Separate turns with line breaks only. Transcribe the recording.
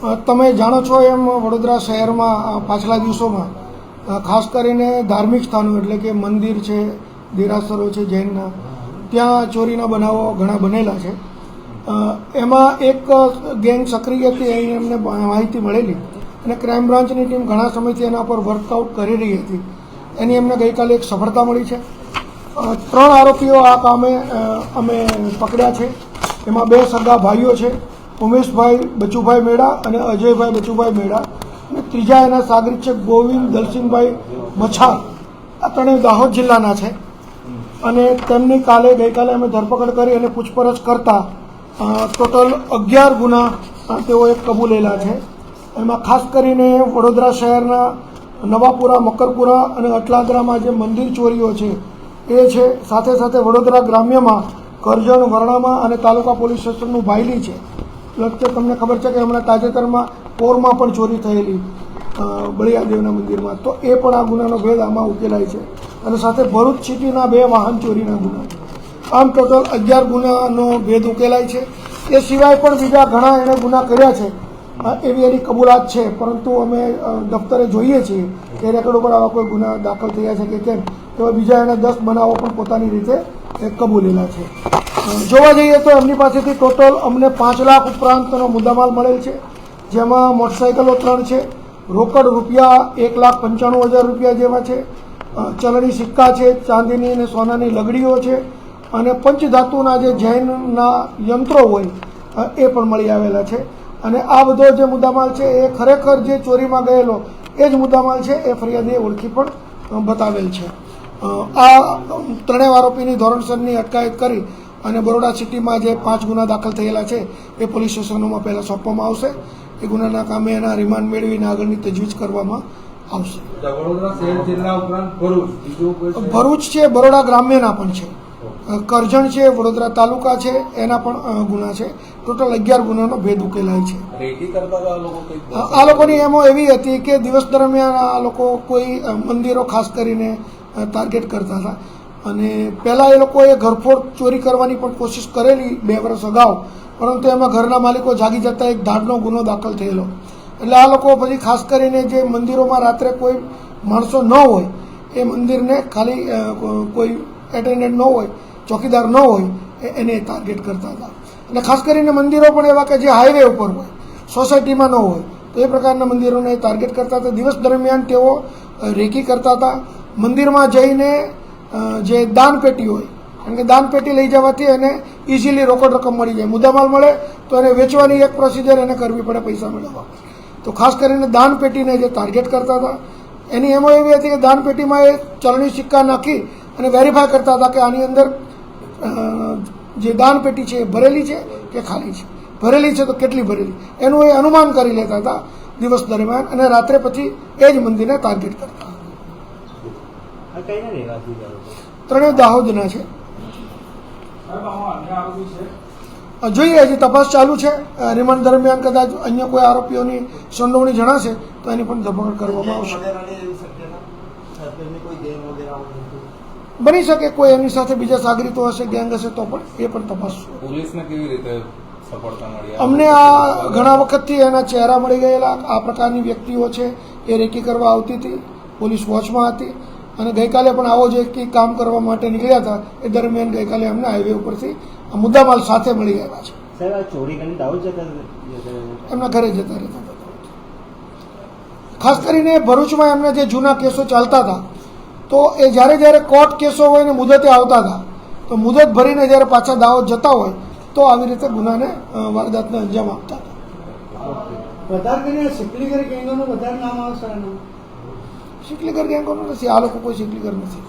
તમે જાણો છો એમ વડોદરા શહેરમાં પાછલા દિવસોમાં ખાસ કરીને ધાર્મિક સ્થાનો એટલે કે મંદિર છે, દેરાસરો છે, જૈનના, ત્યાં ચોરીના બનાવો ઘણા બનેલા છે. એમાં એક ગેંગ સક્રિય હતી અહીં એમને માહિતી મળેલી અને ક્રાઇમ બ્રાન્ચની ટીમ ઘણા સમયથી એના પર વર્કઆઉટ કરી રહી હતી. એની એમને ગઈકાલે એક સફળતા મળી છે. ત્રણ આરોપીઓ આ કામે અમે પકડ્યા છે. એમાં બે સગા ભાઈઓ છે. ઉમેશભાઈ બચુભાઈ મેળા અને અજયભાઈ બચુભાઈ મેળા. અને ત્રીજા એના સાગરિત છે ગોવિંદ દલસિંહભાઈ મછાર આ ત્રણેય દાહોદ જિલ્લાના છે. અને તેમની કાલે ગઈકાલે અમે ધરપકડ કરી અને પૂછપરછ કરતા ટોટલ અગિયાર ગુના તેઓએ કબૂલેલા છે. એમાં ખાસ કરીને વડોદરા શહેરના નવાપુરા, મકરપુરા અને અટલાદરામાં જે મંદિર ચોરીઓ છે, એ છે. સાથે સાથે વડોદરા ગ્રામ્યમાં કરજણ, વરણામાં અને તાલુકા પોલીસ સ્ટેશનનું ભાયલી છે. વખતે તમને ખબર છે કે હમણાં તાજેતરમાં પોરમાં પણ ચોરી થયેલી બળિયાદેવના મંદિરમાં. તો એ પણ આ ગુનાનો ભેદ આમાં ઉકેલાય છે. અને સાથે ભરૂચ સિટીના બે વાહન ચોરીના ગુના. આમ ટોટલ અગિયાર ગુનાનો ભેદ ઉકેલાય છે. એ સિવાય પણ બીજા ઘણા એણે ગુના કર્યા છે. એવી એની કબૂલાત છે. પરંતુ અમે દફતરે જોઈએ છીએ કે રેકોર્ડ ઉપર આવા કોઈ ગુના દાખલ થયા છે કે કેમ. એવા બીજા એણે દસ બનાવો પણ પોતાની રીતે કબૂલેલા છે. જોવા જઈએ તો એમની પાસેથી ટોટલ અમને પાંચ લાખ ઉપરાંતનો મુદ્દામાલ મળેલ છે. જેમાં મોટરસાઇકલો ત્રણ છે. રોકડ રૂપિયા એક લાખ પંચાણું હજાર રૂપિયા જેવા છે. ચલણી સિક્કા છે, ચાંદીની અને સોનાની લગડીઓ છે. અને પંચધાતુના જે જૈનના યંત્રો હોય એ પણ મળી આવેલા છે. અને આ બધો જે મુદ્દામાલ છે, એ ખરેખર જે ચોરીમાં ગયેલો, એ જ મુદ્દામાલ છે, એ ફરિયાદીએ ઓળખી પણ બતાવેલ છે. આ ત્રણેય આરોપીની ધોરણસરની અટકાયત કરી અને બરોડા સિટીમાં જે પાંચ ગુના દાખલ થયેલા છે એ પોલીસ સ્ટેશનોમાં પહેલાં સોંપવામાં આવશે. એ ગુનાના કામે એના રિમાન્ડ મેળવીને આગળની તજવીજ કરવામાં આવશે.
ભરૂચ
છે બરોડા ગ્રામ્યના પણ છે. કરજણ છે વડોદરા તાલુકા છે એના પણ ગુના છે. ટોટલ અગિયાર ગુનાનો ભેદ ઉકેલાય છે.
આ
લોકોની એમો એવી હતી કે દિવસ દરમિયાન આ લોકો કોઈ મંદિરો ખાસ કરીને ટાર્ગેટ કરતા હતા. અને પહેલાં એ લોકોએ ઘરફોડ ચોરી કરવાની પણ કોશિશ કરેલી બે વર્ષ અગાઉ, પરંતુ એમાં ઘરના માલિકો જાગી જતા એક ધાડનો ગુનો દાખલ થયેલો. એટલે આ લોકો પછી ખાસ કરીને જે મંદિરોમાં રાત્રે કોઈ માણસો ન હોય, એ મંદિરને ખાલી કોઈ એટેન્ડન્ટ ન હોય, ચોકીદાર ન હોય એને ટાર્ગેટ કરતા હતા. અને ખાસ કરીને મંદિરો પણ એવા કે જે હાઈવે ઉપર હોય સોસાયટીમાં ન હોય, તો એ પ્રકારના મંદિરોને ટાર્ગેટ કરતા હતા. દિવસ દરમિયાન તેઓ રેકી કરતા હતા. મંદિરમાં જઈને જે દાનપેટી હોય, કારણ કે દાનપેટી લઈ જવાથી એને ઇઝીલી રોકડ રકમ મળી જાય. મુદ્દામાલ મળે તો એને વેચવાની એક પ્રોસિજર એને કરવી પડે પૈસા મેળવવા. તો ખાસ કરીને દાનપેટીને જે ટાર્ગેટ કરતા હતા, એની એમાં એવી હતી કે દાનપેટીમાં એ ચલણી સિક્કા નાખી અને વેરીફાય કરતા હતા કે આની અંદર જે દાનપેટી છે એ ભરેલી છે કે ખાલી છે. ભરેલી છે તો કેટલી ભરેલી? એનું એ અનુમાન કરી લેતા હતા દિવસ દરમિયાન અને રાત્રે પછી એ જ મંદિરને ટાર્ગેટ કરતા
આ કઈના રહેવાસી છે આ લોકો?
ત્રણેય દાહોદના છે. જોઈએ હજી તપાસ ચાલુ છે. રિમાન્ડ દરમિયાન કદાચ અન્ય કોઈ આરોપીઓની સંડોવણી જણાશે તો એની પણ ધરપકડ કરવામાં આવશે? બની શકે કોઈ એની સાથે બીજા સાગરીતો હશે ગેંગ હશે તો પણ એ પણ તપાસ
પોલીસને કેવી રીતે
અમને આ ઘણા વખતથી એના ચહેરા મળી ગયેલા આ પ્રકારની વ્યક્તિઓ છે એ રેકી કરવા આવતી હતી પોલીસ વોચમાં હતી. અને ગઈકાલે પણ આવો જે કંઈક કામ કરવા માટે નીકળ્યા હતા. એ દરમિયાન ગઈકાલે અમને હાઈવે ઉપરથી મુદ્દામાલ સાથે મળી ગયા છે. એમના ઘરે જતા રહેતા હતા. ખાસ કરીને ભરૂચમાં એમના જે જૂના કેસો ચાલતા હતા તો એ જ્યારે જ્યારે કોર્ટ કેસો હોય ને મુદતે આવતા હતા તો મુદત ભરીને જ્યારે પાછા દાવો જતા હોય તો આવી રીતે ગુનાને વારદાતને અંજામ આપતા હતા.
વધારે કરીને સિકલીગર ગેંગોનું વધારે નામ આવશે એનું
શીકલીગર ગેંગોનું નથી આ લોકો કોઈ શીકલીગર નથી